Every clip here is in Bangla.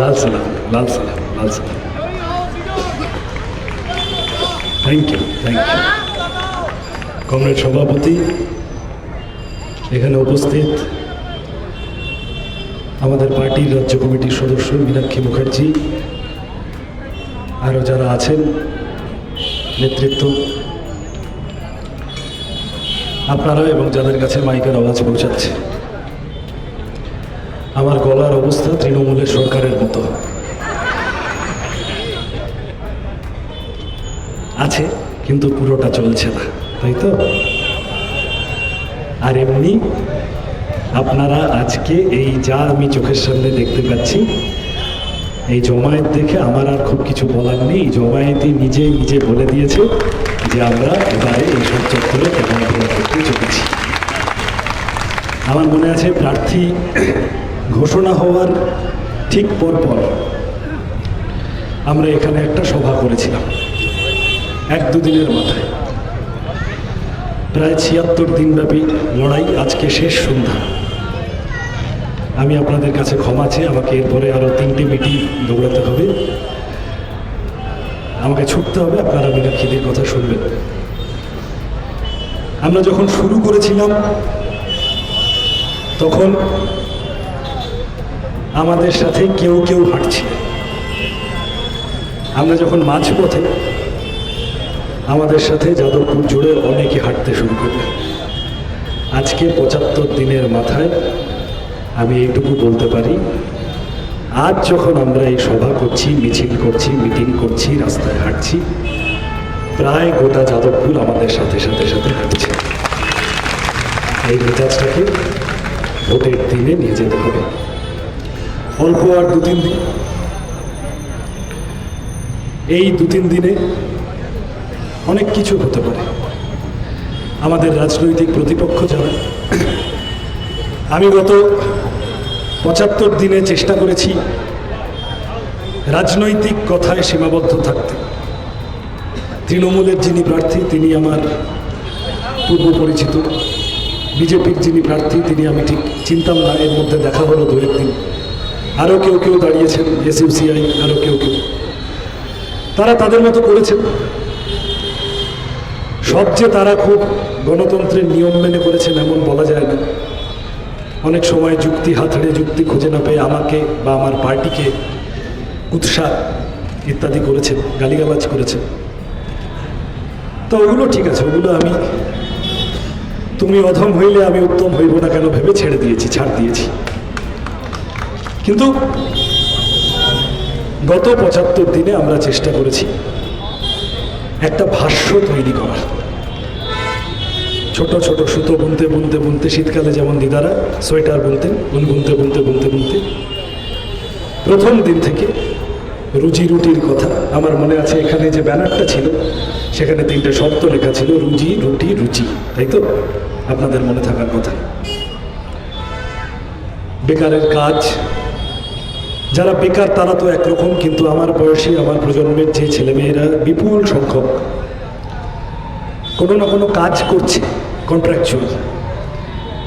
লাল সালাম লাল সালাম লাল সালাম। Thank you thank you comrade সভাপতি, এখানে উপস্থিত আমাদের পার্টির রাজ্য কমিটির সদস্য মীনাক্ষী মুখার্জি, আরও যারা আছেন, নেতৃত্ব। আপনারা এবং যাদের কাছে মাইকের আওয়াজ পৌঁছাচ্ছে। আমার গলার অবস্থা তৃণমূলের সরকারের মতো। আছে, কিন্তু পুরোটা চলছে না, তাই তো? আর এমনি আপনারা আজকে এই যা আমি চোখের সামনে দেখতে পাচ্ছি, এই জমায়েত দেখে আমার আর খুব কিছু বলার নেই। জমায়েতই নিজে নিজে বলে দিয়েছে যে আমরা এবারে এই সব চত্বরে কেমন করতে চলেছি। আমার মনে আছে প্রার্থী ঘোষণা হওয়ার ঠিক পরপর আমরা এখানে একটা সভা করেছিলাম, এক দুদিনের মাথায়। প্রায় ছিয়াত্তর দিনব্যাপী লড়াই, আজকে শেষ সন্ধ্যা। আমি আপনাদের কাছে ক্ষমা চেয়ে আমাকে এরপরে আরও তিনটে মিটিং দৌড়াতে হবে। আমাকে ছুটতে হবে, আপনারা মীনাক্ষীদের কথা শুনবেন। আমরা যখন শুরু করেছিলাম, তখন আমাদের সাথে কেউ কেউ হাঁটছে। আমরা যখন মাঝপথে, আমাদের সাথে যাদবপুর জুড়ে অনেকে হাঁটতে শুরু করলেন। আজকে পঁচাত্তর দিনের মাথায় আমি এইটুকু বলতে পারি, আজ যখন আমরা এই সভা করছি, মিছিল করছি, মিটিং করছি, রাস্তায় হাঁটছি, প্রায় গোটা যাদবপুর আমাদের সাথে সাথে সাথে হাঁটছে। এই মেজাজটাকে ভোটের দিনে নিয়ে যেতে হবে। অল্প আর দু তিন দিন। এই দু তিন দিনে অনেক কিছু হতে পারে। আমাদের রাজনৈতিক প্রতিপক্ষ যারা, আমি গত পঁচাত্তর দিনে চেষ্টা করেছি রাজনৈতিক কথায় সীমাবদ্ধ থাকতে। তৃণমূলের যিনি প্রার্থী, তিনি আমার পূর্ব পরিচিত। বিজেপির যিনি প্রার্থী, তিনি আমি ঠিক চিনতাম না, এর মধ্যে দেখা হলো দু একদিন আরও কেউ কেউ দাঁড়িয়েছেন এসইউসিআই আরও কেউ কেউ। তারা তাদের মতো করেছেন। সবচেয়ে তারা খুব গণতন্ত্রের নিয়ম মেনে করেছেন এমন বলা যায় না। অনেক সময় যুক্তি হাতড়ে যুক্তি খুঁজে না পেয়ে আমাকে বা আমার পার্টিকে উৎসাহ ইত্যাদি করেছেন, গালিগালাজ করেছেন। তো ওগুলো ঠিক আছে, ওগুলো আমি তুমি অধম হইলে আমি উত্তম হইব না কেন ভেবে ছেড়ে দিয়েছি, ছাড় দিয়েছি। কিন্তু গত পঁচাত্তর দিনে আমরা চেষ্টা করেছি একটা ভাষ্য তৈরি করার। ছোট ছোট সুতো বুনতে বুনতে বুনতে শীতকালে যেমন দিদারা সোয়েটার বুনতেন বুন বুনতে বুনতে বুনতে বুনতে, প্রথম দিন থেকে রুজি রুটির কথা আমার মনে আছে, এখানে যে ব্যানারটা ছিল, সেখানে তিনটে শব্দ লেখা ছিল, রুজি রুটি রুচি, তাই তো? আপনাদের মনে থাকার কথা। বেকারের কাজ যারা বেকার, তারা তো একরকম, কিন্তু আমার বয়সী, আমার প্রজন্মের যে ছেলেমেয়েরা বিপুল সংখ্যক। কোনো না কোনো কাজ করছে কন্ট্রাকচুয়াল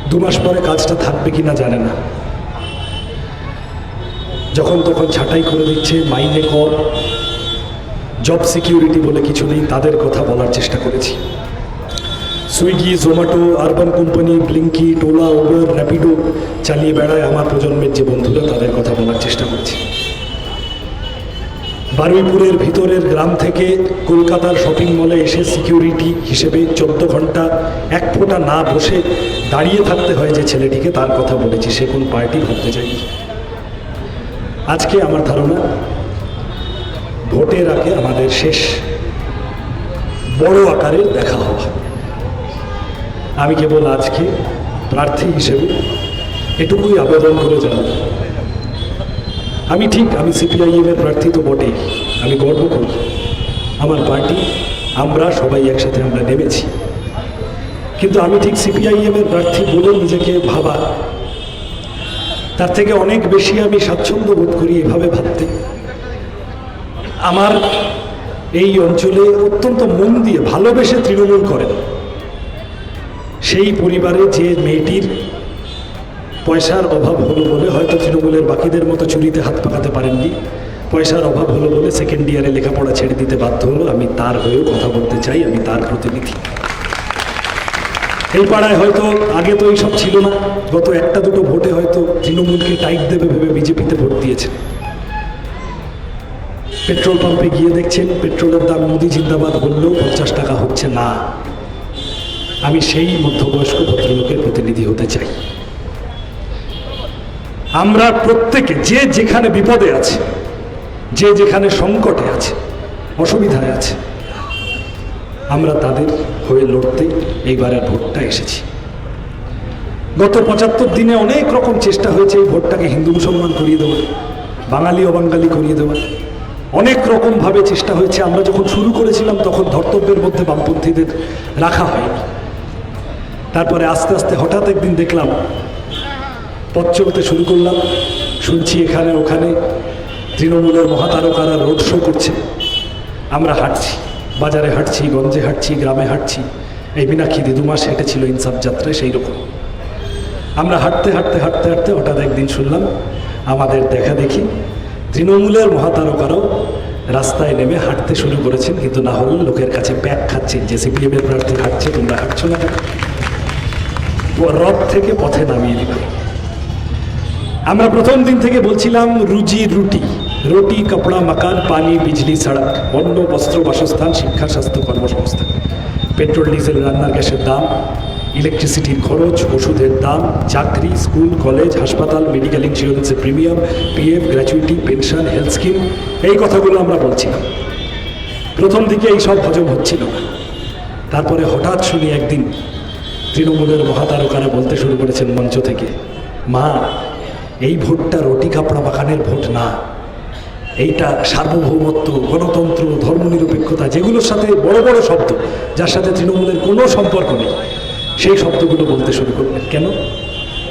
দু মাস পরে কাজটা থাকবে কি না জানে না। যখন তখন ছাঁটাই করে দিচ্ছে, মাইনে কর জব সিকিউরিটি বলে কিছু নেই, তাদের কথা বলার চেষ্টা করেছি। সুইগি জোম্যাটো আরবান কোম্পানি ব্লিঙ্কি টোলা উবের র্যাপিডো চালিয়ে বেড়ায় আমার প্রজন্মের যে বন্ধুরা, তাদের কথা বলার চেষ্টা করছি। বারুইপুরের ভিতরের গ্রাম থেকে কলকাতার শপিং মলে এসে সিকিউরিটি হিসেবে চোদ্দ ঘণ্টা এক ফোঁটা না বসে দাঁড়িয়ে থাকতে হয় যে ছেলেটিকে, তার কথা বলেছি, সে কোন পার্টি ভাবতে চাই আজকে আমার ধারণা, ভোটের আগে আমাদের শেষ বড় আকারের দেখা হওয়া আমি কেবল আজকে প্রার্থী হিসেবে এটুকুই আবেদন করে জানাব আমি ঠিক, আমি সিপিআইএম এর প্রার্থী তো বটেই। আমি গর্ব করি। আমার পার্টি, আমরা সবাই একসাথে আমরা নেমেছি। কিন্তু আমি ঠিক সিপিআইএম এর প্রার্থী বলে নিজেকে ভাবা। তার থেকে অনেক বেশি আমি স্বাচ্ছন্দ্য বোধ করি এভাবে ভাবতে। আমার এই অঞ্চলে অত্যন্ত মন দিয়ে ভালোবেসে তৃণমূল করেন। সেই পরিবারে যে মেয়েটির পয়সার অভাব হলো বলে হয়তো তৃণমূলের বাকিদের মতো চুরিতে হাত পাকাতে পারেননি। পয়সার অভাব হলো বলে সেকেন্ড ইয়ারে লেখাপড়া ছেড়ে দিতে বাধ্য হলো। আমি তার হয়েও কথা বলতে চাই, আমি তার প্রতিনিধি। এই পাড়ায় হয়তো আগে তো এইসব ছিল না। গত একটা দুটো ভোটে হয়তো তৃণমূলকে টাইট দেবে ভেবে বিজেপিতে ভোট দিয়েছে। পেট্রোল পাম্পে গিয়ে দেখছেন, পেট্রোলের দাম মোদি জিন্দাবাদ বললেও পঞ্চাশ টাকা হচ্ছে না। আমি সেই মধ্যবয়স্ক ভদ্রলোকের প্রতিনিধি হতে চাই। আমরা প্রত্যেকে, যে যেখানে বিপদে আছে, যে যেখানে সংকটে আছে, অসুবিধায় আছে, আমরা তাদের হয়ে লড়তে এইবারের ভোটটা এসেছি। গত পঁচাত্তর দিনে অনেক রকম চেষ্টা হয়েছে এই ভোটটাকে হিন্দু মুসলমান করিয়ে দেওয়ার, বাঙালি অবাঙ্গালি করিয়ে দেওয়ার। অনেক রকমভাবে চেষ্টা হয়েছে। আমরা যখন শুরু করেছিলাম, তখন ধর্তব্যের মধ্যে বামপন্থীদের রাখা হয়নি। তারপরে আস্তে আস্তে হঠাৎ একদিন দেখলাম পথ চলতে শুরু করলাম। শুনছি এখানে ওখানে তৃণমূলের মহাতারকারা রোড শো করছে। আমরা হাঁটছি, বাজারে হাঁটছি, গঞ্জে হাঁটছি, গ্রামে হাঁটছি। এই মিনাক্ষী দু মাস হেঁটেছিল ইনসাফ যাত্রায় সেই রকম আমরা হাঁটতে হাঁটতে হাঁটতে হাঁটতে হঠাৎ একদিন শুনলাম, আমাদের দেখা দেখি তৃণমূলের মহাতারকারাও রাস্তায় নেমে হাঁটতে শুরু করেছেন, কিন্তু না হলে লোকের কাছে ব্যাগ খাচ্ছেন, যে সিপিএমের প্রার্থী হাঁটছে, তোমরা হাঁটছো না রথ থেকে পথে নামিয়ে দিবে আমরা প্রথম দিন থেকে বলছিলাম রুজি রুটি রুটি, কাপড়া, মাকান, পানি, বিজলি সড়ক অন্ন বস্ত্র, বাসস্থান, শিক্ষা, স্বাস্থ্য, কর্মসংস্থান। পেট্রোল, ডিজেল, রান্নার গ্যাসের দাম, ইলেকট্রিসিটির খরচ, ওষুধের দাম, চাকরি, স্কুল, কলেজ, হাসপাতাল, মেডিকেল ইন্স্যুরেন্সের premium, PF, gratuity, pension, health scheme, এই কথাগুলো আমরা বলছিলাম। প্রথম দিকে এই সব হজম হচ্ছিল না। তারপরে হঠাৎ শুনি একদিন তৃণমূলের মহাতারকারা বলতে শুরু করেছেন মঞ্চ থেকে, মা এই ভোটটা রুটি কাপড়া বাগানের ভোট না। এইটা সার্বভৌমত্ব, গণতন্ত্র, ধর্মনিরপেক্ষতা, যেগুলোর সাথে বড় বড় শব্দ, যার সাথে তৃণমূলের কোনো সম্পর্ক নেই, সেই শব্দগুলো বলতে শুরু করলেন। কেন?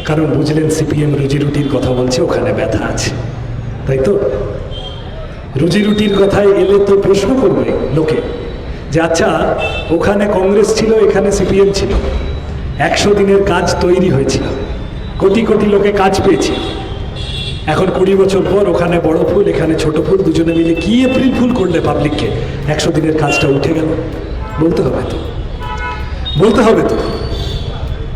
কারণ বুঝলেন সিপিএম রুজি রুটির কথা বলছে, ওখানে ব্যথা আছে। তাই তো? রুজি রুটির কথায় এলে তো প্রশ্ন করবে লোকে যে আচ্ছা ওখানে কংগ্রেস ছিল, এখানে সিপিএম ছিল। একশো দিনের কাজ তৈরি হয়েছিল। কোটি কোটি লোকে কাজ পেয়েছিল। এখন কুড়ি বছর পর ওখানে বড় ফুল, এখানে ছোট ফুল, দুজনে মিলে কি এপ্রিল ফুল করলে পাবলিককে? একশো দিনের কাজটা উঠে গেল। বলতে হবে তো। বলতে হবে তো।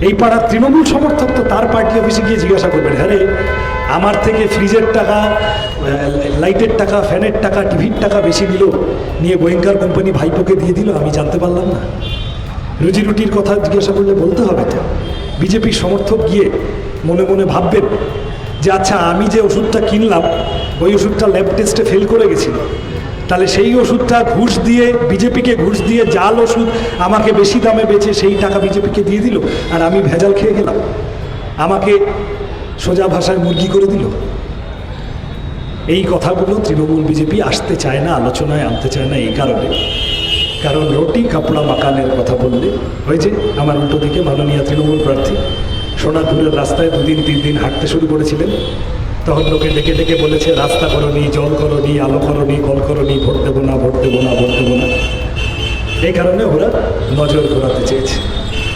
এই পাড়ার তৃণমূল সমর্থক তো তার পার্টি অফিসে গিয়ে জিজ্ঞাসা করবেন হ্যাঁ আমার থেকে ফ্রিজের টাকা লাইটের টাকা, ফ্যানের টাকা, টিভির টাকা বেশি দিল, নিয়ে গোয়েঙ্কার কোম্পানি ভাইপোকে দিয়ে দিল, আমি জানতে পারলাম না। রুজি রুটির কথা জিজ্ঞাসা করলে বলতে হবে তো। বিজেপির সমর্থক গিয়ে মনে মনে ভাববেন যে আচ্ছা আমি যে ওষুধটা কিনলাম, ওই ওষুধটা ল্যাব টেস্টে ফেল করে গেছিল। তাহলে সেই ওষুধটা ঘুষ দিয়ে, বিজেপিকে ঘুষ দিয়ে জাল ওষুধ আমাকে বেশি দামে বেচে সেই টাকা বিজেপিকে দিয়ে দিল আর আমি ভেজাল খেয়ে গেলাম। আমাকে সোজা ভাষায় মুরগি করে দিল। এই কথাগুলো তৃণমূল বিজেপি আসতে চায় না, আলোচনায় আনতে চায় না এই কারণে। কারণ রুটি, কাপড়া, মাকানের কথা বললে হয়েছে। আমার উল্টো দিকে মাননীয় তৃণমূল প্রার্থী সোনারপুরের রাস্তায় দুদিন, তিন দিন হাঁটতে শুরু করেছিলেন। তখন লোকে ডেকে ডেকে বলেছে, রাস্তা করনি, জল করনি, আলো করনি, কল করনি, ভোট দেবো না, ভোট দেবো না, ভোট দেবো না। এই কারণে ওরা নজর ঘোরাতে চেয়েছে।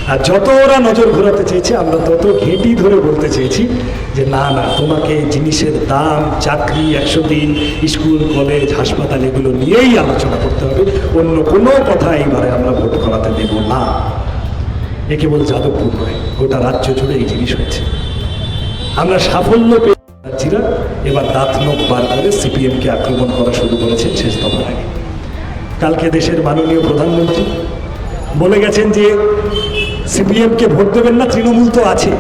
আর যত ওরা নজর ঘোরাতে চেয়েছে, আমরা তত ঘেঁটি ধরে বলতে চেয়েছি যে, না না, তোমাকে জিনিসের দাম, চাকরি, একশো দিন, স্কুল, কলেজ, হাসপাতাল, এগুলো নিয়েই আলোচনা করতে হবে। অন্য কোনো কথা এইবারে আমরা ভোট করাতে দেব না। এ কেবল যাদবপুর নয়, গোটা রাজ্য জুড়ে এই জিনিস হয়েছে। আমরা সাফল্য পেয়ে রাজ্যিরা এবার দাঁত নখ বার করে সিপিএমকে আক্রমণ করা শুরু করেছেন শেষ দফার আগে। কালকে দেশের মাননীয় প্রধানমন্ত্রী বলে গেছেন যে, সিপিএমকে ভোট দেবেন না, তৃণমূল তো আছে।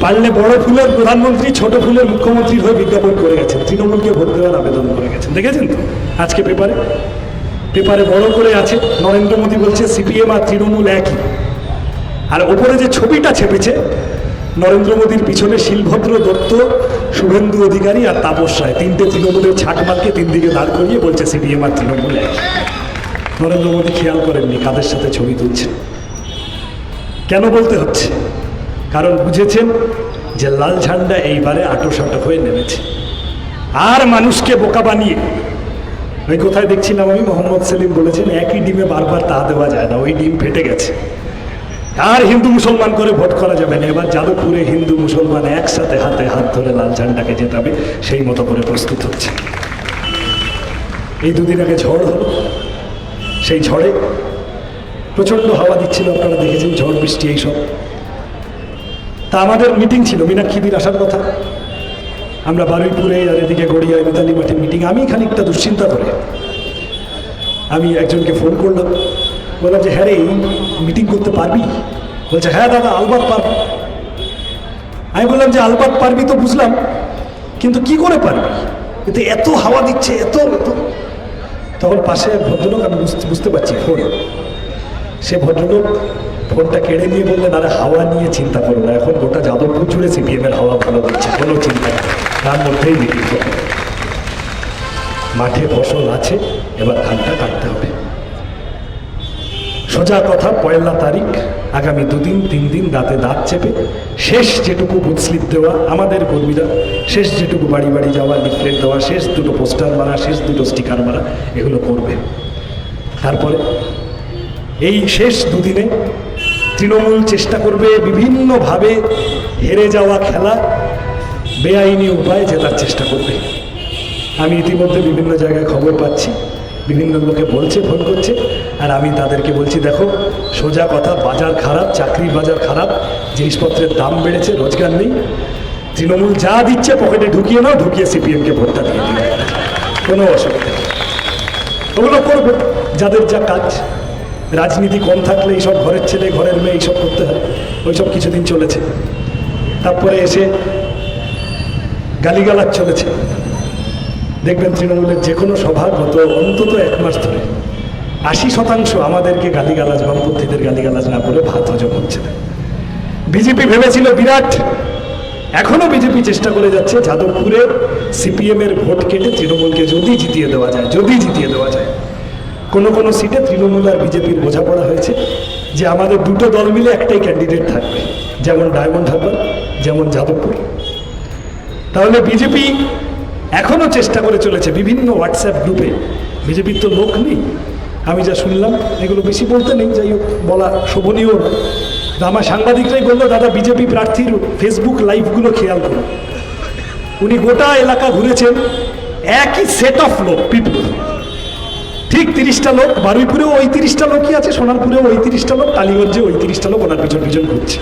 পারলে বড় ফুলের প্রধানমন্ত্রী, ছোট ফুলের মুখ্যমন্ত্রী হয়ে বিজ্ঞাপন করে গেছেন। তৃণমূলকে ভোট দেওয়ার আবেদন করে গেছেন। দেখেছেন তো? আজকে পেপারে। পেপারে বড় করে আছে। নরেন্দ্র মোদী বলছে, সিপিএম আর তৃণমূল একই। আর ওপরে যে ছবিটা ছেপেছে, নরেন্দ্র মোদীর পিছনে শিলভদ্র দত্ত, শুভেন্দু অধিকারী আর তাপস রায়। তিনটে তৃণমূলের ছাটমালকে তিন দিকে দাঁড় করিয়ে বলছে সিপিএম আর তৃণমূল। নরেন্দ্র মোদী খেয়াল করেননি কাদের সাথে ছবি তুলছে। কেন বলতে হচ্ছে? কারণ বুঝেছেন যে লাল ঝান্ডা এইবারে আটোসাটো হয়ে নেমেছে। আর মানুষকে বোকা বানিয়ে, ওই কোথায় দেখছিলাম আমি? মোহাম্মদ সেলিম বলেছেন, একই ডিমে বারবার তা দেওয়া যায় না, ওই ডিম ফেটে গেছে। আর হিন্দু মুসলমান করে ভোট করা যাবে না। এবার যাদবপুরে হিন্দু মুসলমান একসাথে হাতে হাত ধরে লাল ঝান্ডাকে জেতাবে, সেই মতো করে প্রস্তুত হচ্ছে। এই দুদিন আগে ঝড় হলো। সেই ঝড়ে প্রচণ্ড হাওয়া দিচ্ছিল, আপনারা দেখেছেন ঝড়, বৃষ্টি, এইসব। তা আমাদের মিটিং ছিল, মীনাক্ষীদির আসার কথা। আমরা বারুইপুরে আর এদিকে গড়িয়ায় মিতালি মাঠে মিটিং, আমি খানিকটা দুশ্চিন্তা করে আমি একজনকে ফোন করলাম। বললাম যে হ্যাঁ রে এই মিটিং করতে পারবি? বলছে হ্যাঁ দাদা, আলবাত পারবি। আমি বললাম যে, আলবাত পারবি তো বুঝলাম, কিন্তু কি করে পারবি? এতে এত হাওয়া দিচ্ছে, এত এত। তখন পাশে ভদ্রলোক, আমি বুঝতে বুঝতে পারছি, ফোন। সে ভদ্রলোক ফোনটা কেড়ে নিয়ে বললেন, আরে, হাওয়া নিয়ে চিন্তা করো না, এখন গোটা যাদবপুর জুড়ে সিপিএম এর হাওয়া ভালো দিচ্ছে, কোনো চিন্তা নেই, তার মধ্যেই মিটিং। মাঠে ফসল আছে, এবার ধানটা কাটতে হবে। সোজা কথা, পয়লা তারিখ, আগামী দুদিন তিন দিন দাঁতে দাঁত চেপে, শেষ যেটুকু বুথ স্লিপ দেওয়া আমাদের কর্মীরা, শেষ যেটুকু বাড়ি বাড়ি যাওয়া, লিফলেট দেওয়া, শেষ দুটো পোস্টার মারা, শেষ দুটো স্টিকার মারা, এগুলো করবে। তারপরে, এই শেষ দুদিনে তৃণমূল চেষ্টা করবে বিভিন্নভাবে হেরে যাওয়া খেলা, বেআইনি উপায়ে জেতার চেষ্টা করবে। আমি ইতিমধ্যে বিভিন্ন জায়গায় খবর পাচ্ছি। বিভিন্ন লোকে বলছে, ফোন করছে, আর আমি তাদেরকে বলছি, দেখো, সোজা কথা, বাজার খারাপ, চাকরির বাজার খারাপ, জিনিসপত্রের দাম বেড়েছে, রোজগার নেই। তৃণমূল যা দিচ্ছে, পকেটে ঢুকিয়ে নাও, ঢুকিয়ে সিপিএমকে ভোটটা দিয়ে দিও কোনো অসুবিধা নেই। ওগুলো করবে যাদের যা কাজ, রাজনীতি কম থাকলে এইসব ঘরের ছেলে, ঘরের মেয়ে এইসব করতে হয়, ওইসব কিছুদিন চলেছে। তারপরে এসে গালিগালাজ চলেছে। দেখবেন তৃণমূলের যে কোনো সভা গত অন্তত এক মাস ধরে আশি শতাংশ আমাদেরকে গালিগালাজ বামপন্থীদের গালিগালাজ না করে ভাত হজম হচ্ছে না। বিজেপি ভেবেছিল বিরাট, এখনও বিজেপি চেষ্টা করে যাচ্ছে যাদবপুরে সিপিএম এর ভোট কেটে তৃণমূলকে যদি জিতিয়ে দেওয়া যায়, যদি জিতিয়ে দেওয়া যায়। কোনো কোনো সিটে তৃণমূল আর বিজেপির বোঝাপড়া হয়েছে যে আমাদের দুটো দল মিলে একটাই ক্যান্ডিডেট থাকবে, যেমন ডায়মন্ড হারবার, যেমন যাদবপুর। তাহলে বিজেপি এখনও চেষ্টা করে চলেছে বিভিন্ন হোয়াটসঅ্যাপ গ্রুপে বিজেপির তো লোক নেই। আমি যা শুনলাম, এগুলো বেশি বলতে নেই। যাই হোক, বলা শোভনীয় না। আমার সাংবাদিকরাই বলল, দাদা, বিজেপি প্রার্থীর ফেসবুক লাইভগুলো খেয়াল করুন উনি গোটা এলাকা ঘুরেছেন, একই সেট অফ লোক পিপল ঠিক তিরিশটা লোক, বারুইপুরেও ওই তিরিশটা লোকই আছে, সোনারপুরেও ওই তিরিশটা লোক টালিগঞ্জে ওই তিরিশটা লোক ওনার পিছন পিছন ঘুরছে।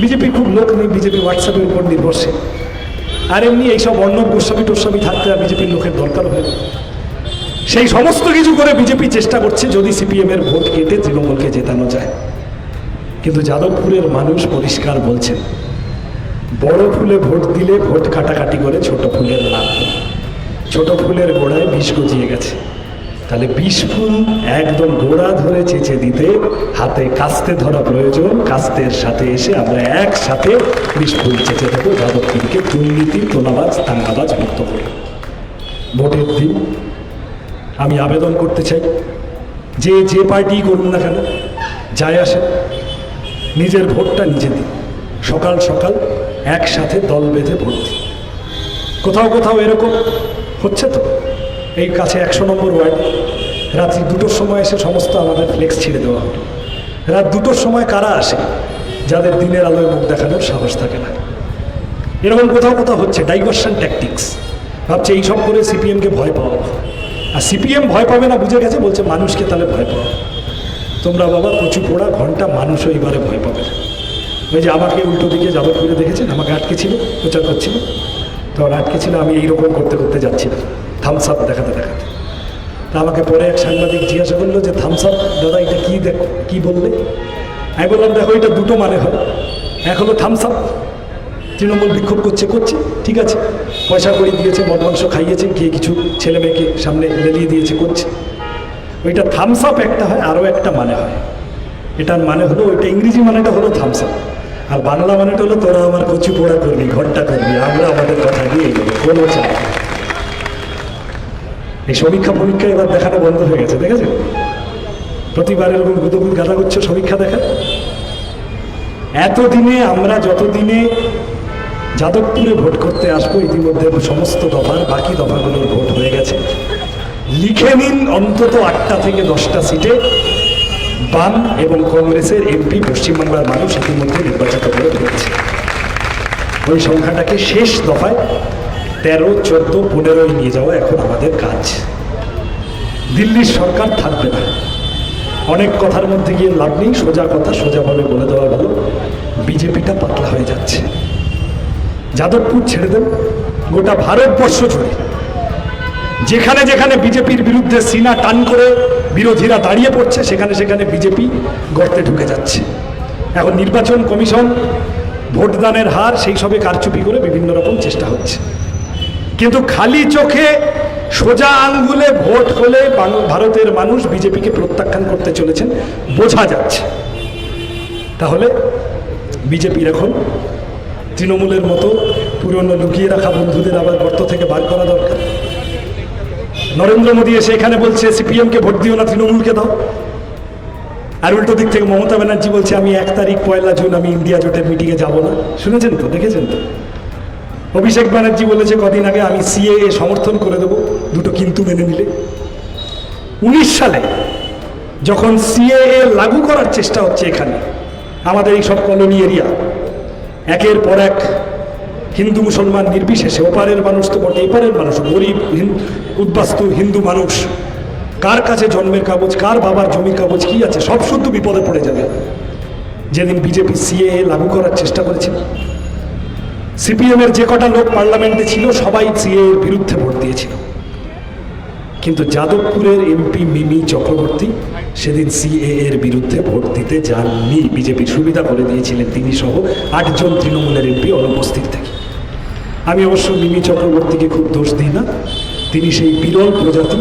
বিজেপির খুব লোক নেই, বিজেপি হোয়াটসঅ্যাপের উপর নির্ভরশীল। আর এমনি এইসব অর্ণব গোস্বামী টোস্বামী থাকতে আর বিজেপির লোকের দরকার হয় সেই সমস্ত কিছু করে বিজেপি চেষ্টা করছে যদি সিপিএম এর ভোট কেটে তৃণমূলকে জেতানো যায়। কিন্তু যাদবপুরের মানুষ পরিষ্কার বলছেন, বড় ফুলে ভোট দিলে ভোট কাটাকাটি করে ছোট ফুলের লাভ ছোট ফুলের গোড়ায় বিষ গজিয়ে গেছে। তাহলে বিষ ফুল একদম গোড়া ধরে চেঁচে দিতে, হাতে কাস্তে ধরা প্রয়োজন, কাস্তের সাথে এসে আমরা একসাথে বিষ ফুল চেঁচে দেবো। যাদবপুরকে দুর্নীতি, তোলাবাজ, দাঙ্গাবাজ মুক্ত করে ভোটের দিন আমি আবেদন করতে চাই, যে যে পার্টি করুন না কেন, যায় আসে। নিজের ভোটটা নিজে দিন। সকাল সকাল একসাথে দল বেঁধে ভোট কোথাও কোথাও এরকম হচ্ছে তো? এই কাছে একশো নম্বর ওয়ার্ড। রাত্রি দুটোর সময় এসে সমস্ত আমাদের ফ্লেক্স ছিঁড়ে দেওয়া হলো। রাত দুটোর সময় কারা আসে? যাদের দিনের আলোয় মুখ দেখানোর সাহস থাকে না। এরকম কোথাও কোথাও হচ্ছে ডাইভার্সন ট্যাকটিক্স ভাবছে এইসব করে সিপিএমকে ভয় পাওয়া আর সিপিএম ভয় পাবে না, বুঝে গেছে, বলছে মানুষকে তাহলে ভয় পাওয়া। তোমরা বাবা কচু পোড়া ঘণ্টা মানুষও এইবারে ভয় পাবে ওই যে আমাকে উল্টো দিকে যাদবপুরে দেখেছেন? আমাকে আটকে ছিল, প্রচার করছিল। তখন আটকে ছিল, আমি এইরকম করতে করতে যাচ্ছিলাম। থামস আপ দেখাতে দেখাতে। তা আমাকে পরে এক সাংবাদিক জিজ্ঞাসা করল যে থামস আপ দাদা, এটা কী দেখো, কী বললে? আমি বললাম, দেখো, এটা দুটো মানে হয় এক হলো থামস আপ তৃণমূল বিক্ষোভ করছে করছে, ঠিক আছে। পয়সা করে দিয়েছে, মদ, মাংস খাইয়েছে, গিয়ে কিছু ছেলে মেয়েকে সামনে লেলিয়ে দিয়েছে, করছে। ওইটা থামস আপ একটা হয়, আরও একটা মানে হয়। এটার মানে হলো, ওইটা ইংরেজি মানেটা হলো থামস আপ আর বাংলা মানেটা হলো, তোরা আমার কচি পোড়া করবি, ঘণ্টা করবি, আমরা আমাদের কথা দিয়ে কোনো চাপ নেই। এই সমীক্ষা ফমীক্ষা এবার দেখাটা বন্ধ হয়ে গেছে দেখেছেন প্রতিবার এরকম গুদগুদ গাদা করছে সমীক্ষা দেখা। এতদিনে আমরা যতদিনে যাদবপুরে ভোট করতে আসব, ইতিমধ্যে সমস্ত দফার, বাকি দফাগুলোর ভোট হয়ে গেছে। লিখে নিন অন্তত আটটা থেকে দশটা সিটে। বাম এবং কংগ্রেসের এমপি পশ্চিমবাংলার মানুষ ইতিমধ্যে নির্বাচিত করে ফেলেছে ওই সংখ্যাটাকে শেষ দফায় তেরো, চোদ্দ, পনেরোই নিয়ে যাওয়া এখন আমাদের কাজ। দিল্লির সরকার থাকবে না। অনেক কথার মধ্যে গিয়ে লাভ নেই, সোজা কথা সোজাভাবে বলে দেওয়া ভালো। বিজেপিটা পাতলা হয়ে যাচ্ছে। যাদবপুর ছেড়ে দেন গোটা ভারতবর্ষ জুড়ে। যেখানে যেখানে বিজেপির বিরুদ্ধে সিনা টান করে বিরোধীরা দাঁড়িয়ে পড়ছে, সেখানে সেখানে বিজেপি গর্তে ঢুকে যাচ্ছে। এখন নির্বাচন কমিশন, ভোটদানের হার, সেই সবে কারচুপি করে বিভিন্ন রকম চেষ্টা হচ্ছে। কিন্তু খালি চোখে সোজা আঙ্গুলে ভোট হলে ভারতের মানুষ বিজেপিকে প্রত্যাখ্যান করতে চলেছেন, বোঝা যাচ্ছে। তাহলে বিজেপির এখন তৃণমূলের মতো পুরনো লুকিয়ে রাখা বন্ধুদের আবার গর্ত থেকে বার করা দরকার। নরেন্দ্র মোদী এসে এখানে বলছে, সিপিএমকে ভোট দিও না, তৃণমূলকে দাও। আর উল্টো দিক থেকে মমতা ব্যানার্জি বলছে, আমি এক তারিখ পয়লা জুন আমি ইন্ডিয়া জোটের মিটিংয়ে যাব না। শুনেছেন তো? দেখেছেন তো? অভিষেক ব্যানার্জি বলেছে কদিন আগে আমি সিএ সমর্থন করে দেবো, দুটো কিন্তু মেনে নিলে। উনিশ সালে যখন সিএএ লাগু করার চেষ্টা হচ্ছে এখানে, আমাদের এই সব কলোনি এরিয়া একের পর এক হিন্দু মুসলমান নির্বিশেষে, ওপারের মানুষ তো বটে এপারের মানুষ, গরিব উদ্বাস্তু হিন্দু মানুষ, কার কাছে জন্মের কাগজ, কার বাবার জমির কাগজ, কি আছে, সব শুদ্ধ বিপদে পড়ে যাবে। যেদিন বিজেপি সিএএ লাগু করার চেষ্টা করেছিল। সিপিএমের যে কটা লোক পার্লামেন্টে ছিল, সবাই সিএ এর বিরুদ্ধে ভোট দিয়েছিল। কিন্তু যাদবপুরের এমপি মিমি চক্রবর্তী সেদিন সিএ এর বিরুদ্ধে ভোট দিতে যাননি। বিজেপির সুবিধা করে দিয়েছিলেন তিনি সহ আটজন তৃণমূলের এমপি অনুপস্থিত থেকে। আমি অবশ্য মিমি চক্রবর্তীকে খুব দোষ দিই না। তিনি সেই বিরল প্রজাতি,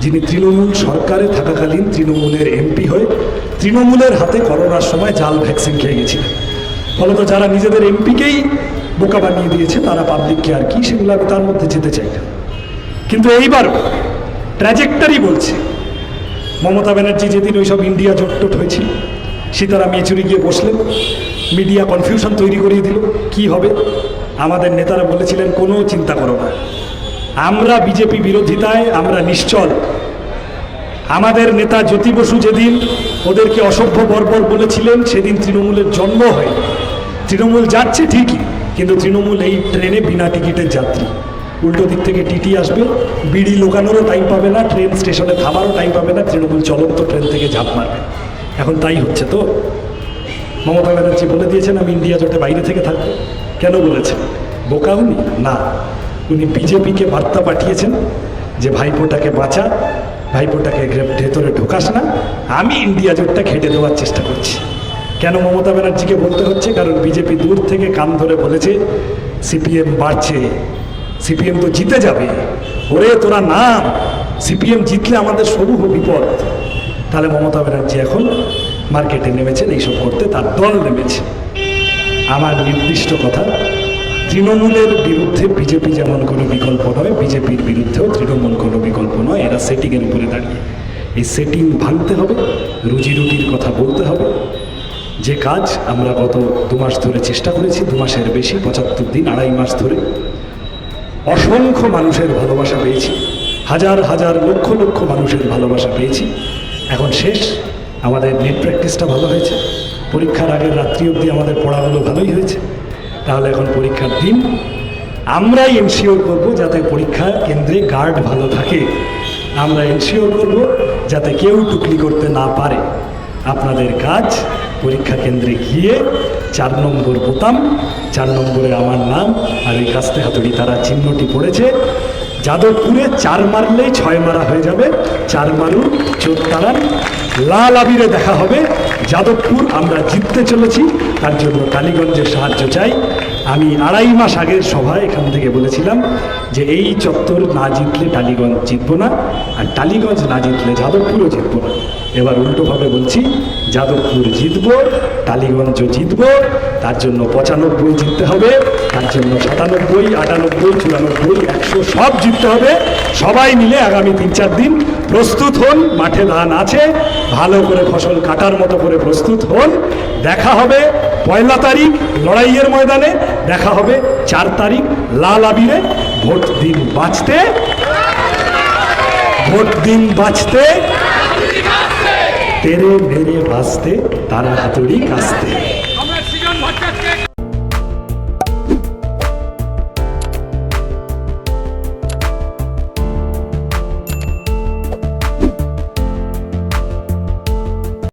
যিনি তৃণমূল সরকারে থাকাকালীন তৃণমূলের এমপি হয়ে তৃণমূলের হাতে করোনার সময় জাল ভ্যাকসিন খেয়ে গেছিলেন। ফলত যারা নিজেদের এমপিকেই বোকা বানিয়ে দিয়েছে, তারা পাবলিককে আর কি, সেগুলো আমি তার মধ্যে যেতে চাই না। কিন্তু এইবার ট্র্যাজেক্টরি বলছে, মমতা ব্যানার্জি যেদিন ওইসব ইন্ডিয়া জোট টোট হয়েছিল, সীতারাম ইয়েচুরি গিয়ে বসলেন মিডিয়া কনফিউশন তৈরি করিয়ে দিল, কি হবে? আমাদের নেতারা বলেছিলেন, কোনো চিন্তা করো না। আমরা বিজেপি বিরোধিতায়, আমরা নিশ্চল। আমাদের নেতা জ্যোতি বসু যেদিন ওদেরকে অসভ্য বর্বর বলেছিলেন, সেদিন তৃণমূলের জন্ম হয়। তৃণমূল যাচ্ছে ঠিকই কিন্তু তৃণমূল এই ট্রেনে বিনা টিকিটের যাত্রী। উল্টো দিক থেকে টিটি আসবে, বিড়ি লোকানোরও টাইম পাবে না, ট্রেন স্টেশনে থামারও টাইম পাবে না, তৃণমূল চলন্ত ট্রেন থেকে ঝাঁপ মারবে। এখন তাই হচ্ছে তো। মমতা ব্যানার্জি বলে দিয়েছেন, আমি ইন্ডিয়া জোটে বাইরে থেকে থাকব। কেন বলেছেন? বোকা উনি? না। উনি বিজেপিকে বার্তা পাঠিয়েছেন যে, ভাইপোটাকে বাঁচা, ভাইপোটাকে ভেতরে ঢোকাস না। আমি ইন্ডিয়া জোটটা খেটে দেওয়ার চেষ্টা করছি। কেন মমতা ব্যানার্জিকে বলতে হচ্ছে? কারণ বিজেপি দূর থেকে কান ধরে বলেছে, সিপিএম বাড়ছে, সিপিএম তো জিতে যাবে। ওরে তোরা নাম, সিপিএম জিতলে আমাদের সমূহ বিপদ। তাহলে মমতা ব্যানার্জি এখন মার্কেটে নেমেছেন, এইসব করতে তার দল নেমেছে। আমার নির্দিষ্ট কথা, তৃণমূলের বিরুদ্ধে বিজেপি যেমন কোনো বিকল্প নয়, বিজেপির বিরুদ্ধেও তৃণমূল কোনো বিকল্প নয়, এরা সেটিংয়ের উপরে দাঁড়িয়ে। এই সেটিং ভাঙতে হবে রুজি রুটির কথা বলতে হবে যে কাজ আমরা গত দু মাস ধরে চেষ্টা করেছি, দু মাসের বেশি, পঁচাত্তর দিন, আড়াই মাস ধরে, অসংখ্য মানুষের ভালোবাসা পেয়েছি, হাজার হাজার লক্ষ লক্ষ মানুষের ভালোবাসা পেয়েছি। এখন শেষ, আমাদের নেট প্র্যাকটিসটা ভালো হয়েছে, পরীক্ষার আগের রাত্রি অবধি আমাদের পড়াগুলো ভালোই হয়েছে। তাহলে এখন পরীক্ষার দিন, আমরাই এনশিওর করব যাতে পরীক্ষা কেন্দ্রে গার্ড ভালো থাকে। আমরা এনশিওর করব যাতে কেউ টুকলি করতে না পারে। আপনাদের কাজ পরীক্ষা কেন্দ্রে গিয়ে চার নম্বর বোতাম, চার নম্বরে আমার নাম আর এই কাস্তে হাতুড়ি তারা চিহ্নটি পড়েছে। যাদবপুরে চার মারলেই ছয় মারা হয়ে যাবে। চার মারুন চোখ তাড়ান লাল আবিরে দেখা হবে। যাদবপুর আমরা জিততে চলেছি। তার জন্য টালিগঞ্জের সাহায্য চাই। আমি আড়াই মাস আগের সভায় এখান থেকে বলেছিলাম যে এই চত্বর না জিতলে টালিগঞ্জ জিতবো না, আর টালিগঞ্জ না জিতলে যাদবপুরও জিতবো না। এবার উল্টোভাবে বলছি, যাদবপুর জিতব টালিগঞ্জও জিতব তার জন্য পঁচানব্বই জিততে হবে, তার জন্য সাতানব্বই, আটানব্বই, চুরানব্বই, একশো সব জিততে হবে। সবাই মিলে আগামী তিন চার দিন প্রস্তুত হন, মাঠে ধান আছে, ভালো করে ফসল কাটার মতো করে প্রস্তুত হন। দেখা হবে পয়লা তারিখ লড়াইয়ের ময়দানে, দেখা হবে চার তারিখ লাল আবিরে। ভোট দিন বাঁচতে, ভোট দিন বাঁচতে। তেরে মেরে বাঁচতে তারা হাতুড়ি কাস্তে